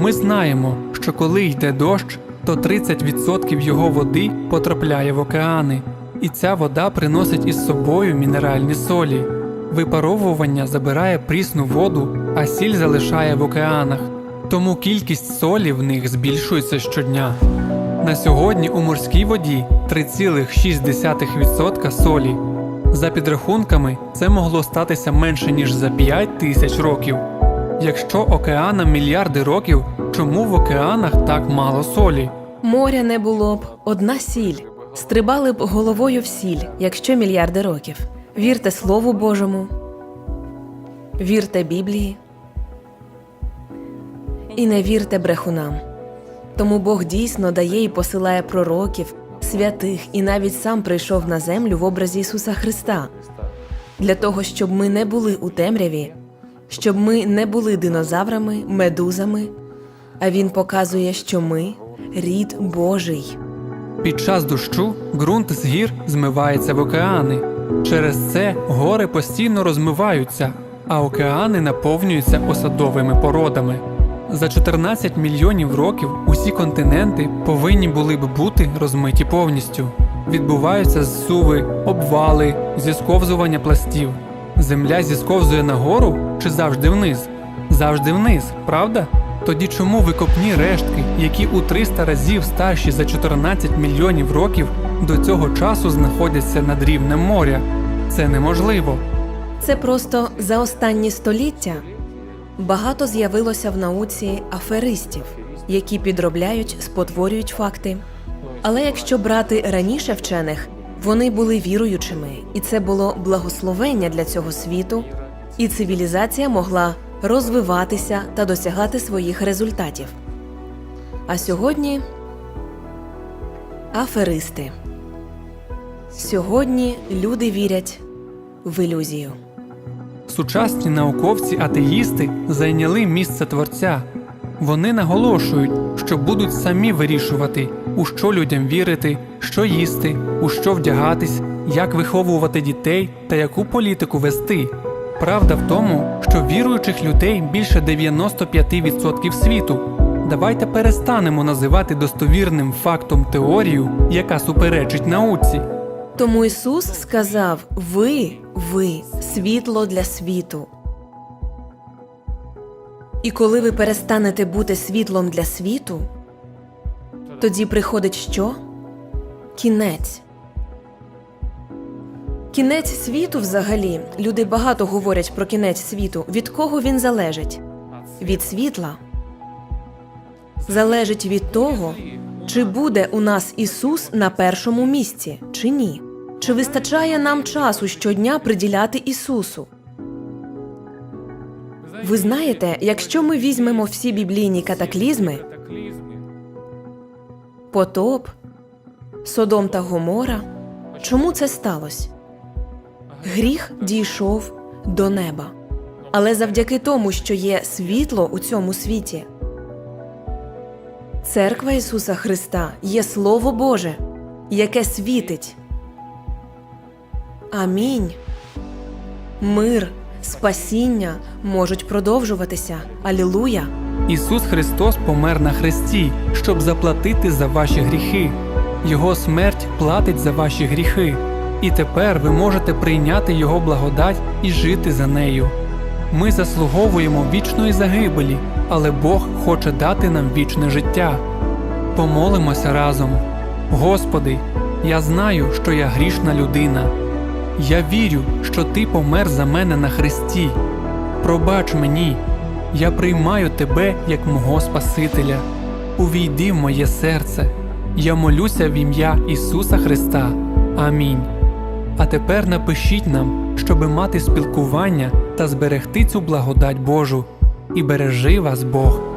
Ми знаємо, що коли йде дощ, то 30% його води потрапляє в океани, і ця вода приносить із собою мінеральні солі. Випаровування забирає прісну воду, а сіль залишає в океанах, тому кількість солі в них збільшується щодня. На сьогодні у морській воді 3,6% солі. За підрахунками, це могло статися менше ніж за 5 тисяч років. Якщо океанам мільярди років, чому в океанах так мало солі? Моря не було б одна сіль. Стрибали б головою в сіль, якщо мільярди років. Вірте Слову Божому, вірте Біблії і не вірте брехунам. Тому Бог дійсно дає і посилає пророків, святих, і навіть сам прийшов на землю в образі Ісуса Христа для того, щоб ми не були у темряві, щоб ми не були динозаврами, медузами, а Він показує, що ми рід Божий. Під час дощу ґрунт з гір змивається в океани. Через це гори постійно розмиваються, а океани наповнюються осадовими породами. За 14 мільйонів років усі континенти повинні були б бути розмиті повністю. Відбуваються зсуви, обвали, зісковзування пластів. Земля зісковзує нагору чи завжди вниз? Завжди вниз, правда? Тоді чому викопні рештки, які у 300 разів старші за 14 мільйонів років, до цього часу знаходяться над рівнем моря? Це неможливо. Це просто за останні століття багато з'явилося в науці аферистів, які підробляють, спотворюють факти. Але якщо брати раніше вчених, вони були віруючими, і це було благословення для цього світу, і цивілізація могла розвиватися та досягати своїх результатів. А сьогодні аферисти. Сьогодні люди вірять в ілюзію. Сучасні науковці-атеїсти зайняли місце творця. Вони наголошують, що будуть самі вирішувати, у що людям вірити, що їсти, у що вдягатись, як виховувати дітей та яку політику вести. Правда в тому, що віруючих людей більше 95% світу. Давайте перестанемо називати достовірним фактом теорію, яка суперечить науці. Тому Ісус сказав: Ви, ви світло для світу. І коли ви перестанете бути світлом для світу, тоді приходить що? Кінець. Кінець світу взагалі. Люди багато говорять про кінець світу. Від кого він залежить? Від світла. Залежить від того, чи буде у нас Ісус на першому місці, чи ні. Чи вистачає нам часу щодня приділяти Ісусу? Ви знаєте, якщо ми візьмемо всі біблійні катаклізми, потоп, Содом та Гомора, чому це сталося? Гріх дійшов до неба. Але завдяки тому, що є світло у цьому світі, Церква Ісуса Христа є Слово Боже, яке світить. Амінь. Мир, спасіння можуть продовжуватися. Алілуя! Ісус Христос помер на хресті, щоб заплатити за ваші гріхи. Його смерть платить за ваші гріхи, і тепер ви можете прийняти Його благодать і жити за нею. Ми заслуговуємо вічної загибелі, але Бог хоче дати нам вічне життя. Помолимося разом. Господи, я знаю, що я грішна людина. Я вірю, що Ти помер за мене на хресті. Пробач мені, я приймаю Тебе як мого Спасителя. Увійди в моє серце. Я молюся в ім'я Ісуса Христа. Амінь. А тепер напишіть нам, щоби мати спілкування та зберегти цю благодать Божу. І бережи вас Бог.